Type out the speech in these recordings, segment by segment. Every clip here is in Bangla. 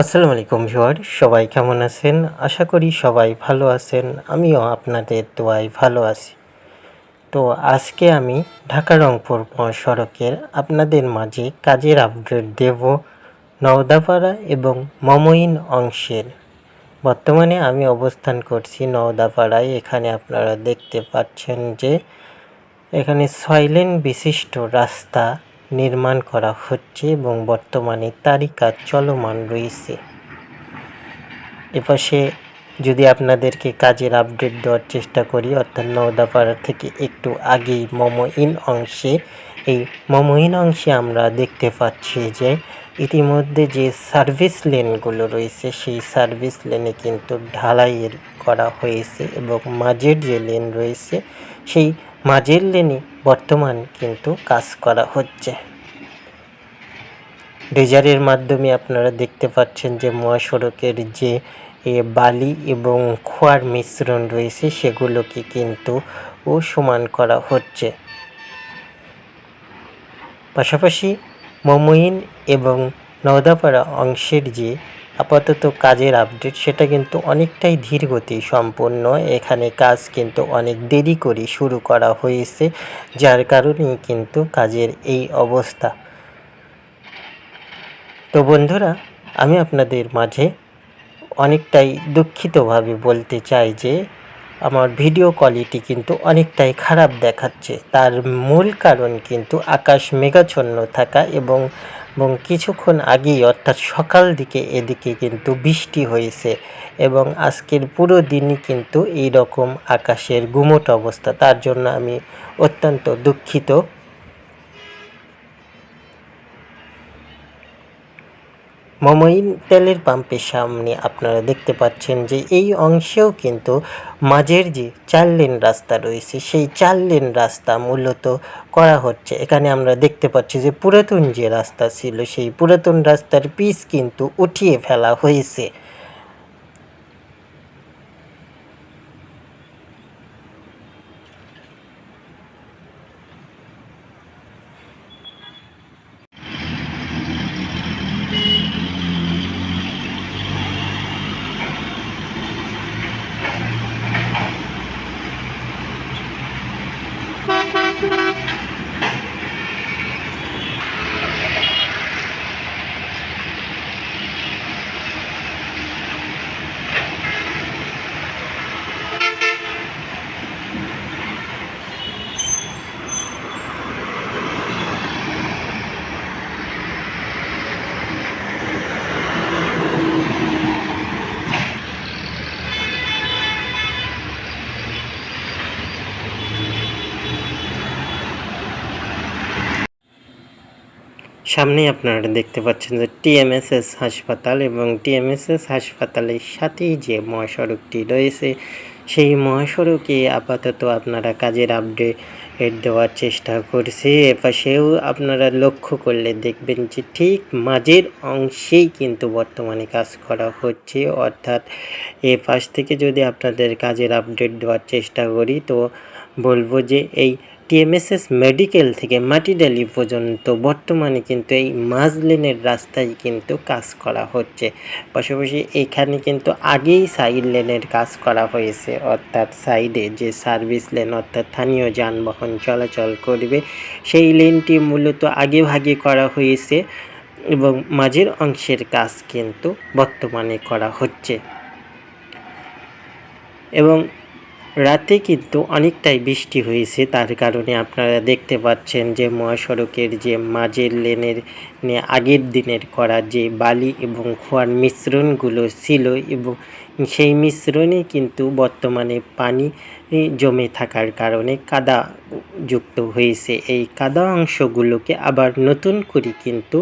আসসালামু আলাইকুম ভিউয়ার সবাই কেমন আছেন? আশা করি সবাই ভালো আছেন, আমিও আপনাদের দোয়ায় ভালো আছি। তো আজকে আমি ঢাকা রংপুর মহাসড়কের আপনাদের মাঝে কাজের আপডেট দেব নওদাপাড়া এবং মমইন অংশের। বর্তমানে আমি অবস্থান করছি নওদাপাড়ায়, এখানে আপনারা দেখতে পাচ্ছেন যে এখানে ছয় লেন বিশিষ্ট রাস্তা নির্মাণ করা হচ্ছে এবং বর্তমানে তারই কাজ চলমান রয়েছে। এপাশে যদি আপনাদেরকে কাজের আপডেট দেওয়ার চেষ্টা করি, অর্থাৎ নওদাপাড়া থেকে একটু আগেই মোমো ইন অংশে, এই মোমো ইন অংশে আমরা দেখতে পাচ্ছি যে ইতিমধ্যে যে সার্ভিস লেনগুলো রয়েছে, সেই সার্ভিস লেনে কিন্তু ঢালাইয়ের করা হয়েছে এবং মাঝের যে লেন রয়েছে, সেই মাঝের লেনে বর্তমান কিন্তু কাজ করা হচ্ছে। ডেজারের মাধ্যমে আপনারা দেখতে পাচ্ছেন যে মহাসড়কের যে বালি এবং খোয়ার মিশ্রণ রয়েছে, সেগুলোকে কিন্তু ও সমান করা হচ্ছে। পাশাপাশি মমইন এবং নওদাপাড়া অংশের যে আপাতত কাজের আপডেট সেটা কিন্তু অনেকটাই ধীরগতি সম্পন্ন এখানে কাজ কিন্তু অনেক দেরি করে শুরু করা হয়েছে, যার কারণেই কিন্তু কাজের এই অবস্থা। তো বন্ধুরা, আমি আপনাদের মাঝে অনেকটাই দুঃখিতভাবে বলতে চাই যে, আমার ভিডিও কোয়ালিটি কিন্তু অনেকটাই খারাপ দেখাচ্ছে। তার মূল কারণ কিন্তু আকাশ মেঘাচ্ছন্ন থাকা এবং এবং কিছুক্ষণ আগেই, অর্থাৎ সকাল দিকে এদিকে কিন্তু বৃষ্টি হয়েছে এবং আজকের পুরো দিনই কিন্তু এই রকম আকাশের গুমট অবস্থা। তার জন্য আমি অত্যন্ত দুঃখিত। মমইন তেলের পাম্পের সামনে আপনারা দেখতে পাচ্ছেন যে এই অংশেও কিন্তু মাঝের যে চার লেন রাস্তা রয়েছে, সেই চার লেন রাস্তা মূলত করা হচ্ছে। এখানে আমরা দেখতে পাচ্ছি যে পুরাতন যে রাস্তা ছিল, সেই পুরাতন রাস্তার পিচ কিন্তু উঠিয়ে ফেলা হয়েছে। সামনেই আপনারা দেখতে পাচ্ছেন যে টিএমএসএস হাসপাতাল এবং টিএমএসএস হাসপাতালের সাথেই যে মহাসড়কটি রয়েছে, সেই মহাসড়কে আপাতত আপনারা কাজের আপডেট দেওয়ার চেষ্টা করছে। এপাশেও আপনারা লক্ষ্য করলে দেখবেন যে ঠিক মাঝের অংশেই কিন্তু বর্তমানে কাজ করা হচ্ছে। অর্থাৎ এ পাশ থেকে যদি আপনাদের কাজের আপডেট দেওয়ার চেষ্টা করি, তো বলব যে এই টিএমএসএস মেডিকেল থেকে মাটিডালি পর্যন্ত বর্তমানে কিন্তু এই মাজলেনের রাস্তায় কিন্তু কাজ করা হচ্ছে। পাশাপাশি এখানে কিন্তু আগেই সাইড লেনের কাজ করা হয়েছে, অর্থাৎ সাইডে যে সার্ভিস লেন, অর্থাৎ স্থানীয় যানবাহন চলাচল করবে, সেই লেনটি মূলত আগে ভাগে করা হয়েছে এবং মাঝের অংশের কাজ কিন্তু বর্তমানে করা হচ্ছে। এবং রাতে কিন্তু অনেকটাই বৃষ্টি হয়েছে। তার কারণে আপনারা দেখতে পাচ্ছেন যে মহাসড়কের যে মাঝের লেনের আগের দিনের করা যে বালি এবং খোয়ার মিশ্রণগুলো ছিল এবং সেই মিশ্রণে কিন্তু বর্তমানে পানি জমে থাকার কারণে কাদা যুক্ত হয়েছে। এই কাদা অংশগুলোকে আবার নতুন করে কিন্তু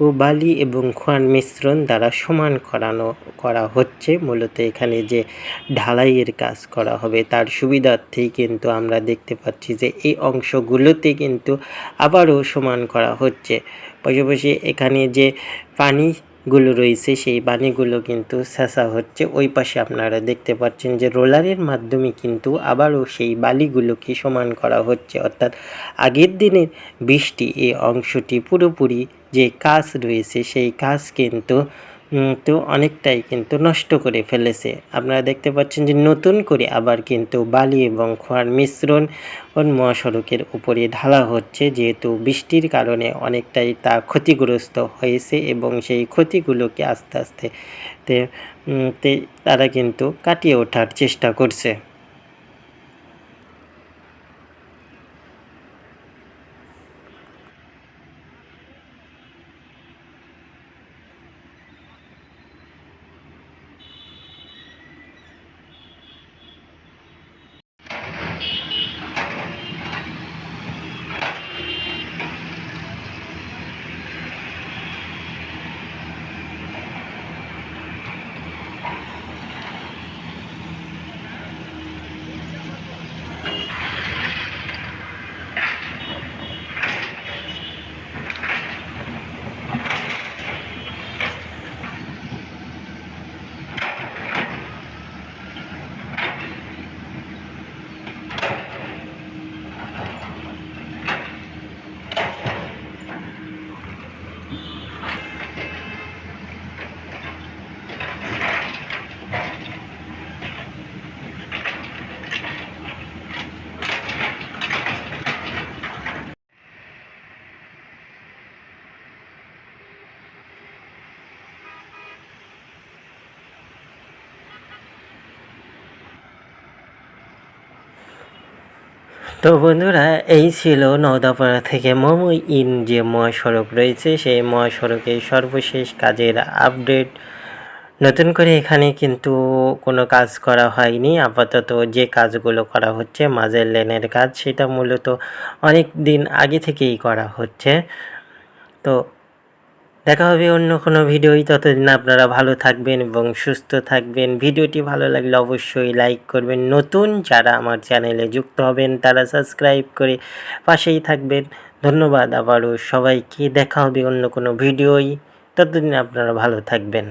ও বালি এবং খোয়ার মিশ্রণ দ্বারা সমান করানো, করা হচ্ছে। মূলত এখানে যে ঢালাইয়ের কাজ করা হবে, তার সুবিধার্থেই কিন্তু আমরা দেখতে পাচ্ছি যে এই অংশগুলোতে কিন্তু আবারও সমান করা হচ্ছে। পাশাপাশি এখানে যে পানি গুলো রয়েছে, সেই বাণীগুলো কিন্তু ছেঁচা হচ্ছে। ওই পাশে আপনারা দেখতে পাচ্ছেন যে রোলারের মাধ্যমে কিন্তু আবারও সেই বালিগুলোকে সমান করা হচ্ছে। অর্থাৎ আগের দিনের বৃষ্টি এই অংশটি পুরোপুরি যে কাজ রয়েছে, সেই কাজ কিন্তু উম, তো অনেকটাই কিন্তু নষ্ট করে ফেলেছে। আপনারা দেখতে পাচ্ছেন যে নতুন করে আবার কিন্তু বালি এবং খোয়ার মিশ্রণ মহাসড়কের উপরে ঢালা হচ্ছে যেহেতু বৃষ্টির কারণে অনেকটাই তা ক্ষতিগ্রস্ত হয়েছে এবং সেই ক্ষতিগুলোকে আস্তে আস্তে তারা কিন্তু কাটিয়ে ওঠার চেষ্টা করছে। তো বন্ধুরা, এই ছিল নওদাপাড়া থেকে মোমো ইন যে মহাসড়ক রয়েছে, সেই মহাসড়কের সর্বশেষ কাজের আপডেট। নতুন করে এখানে কিন্তু কোনো কাজ করা হয়নি। আপাতত যে কাজগুলো করা হচ্ছে, মাঝের লেনের কাজ, সেটা মূলত অনেক দিন আগে থেকেই করা হচ্ছে। তো দেখা হবে অন্য কোনো ভিডিওই। ততদিন আপনারা ভালো থাকবেন এবং সুস্থ থাকবেন। ভিডিওটি ভালো লাগলে অবশ্যই লাইক করবেন। নতুন যারা আমার চ্যানেলে যুক্ত হবেন, তারা সাবস্ক্রাইব করে পাশেই থাকবেন। ধন্যবাদ আবারও সবাইকে। দেখা হবে অন্য কোনো ভিডিওই। ততদিন আপনারা ভালো থাকবেন।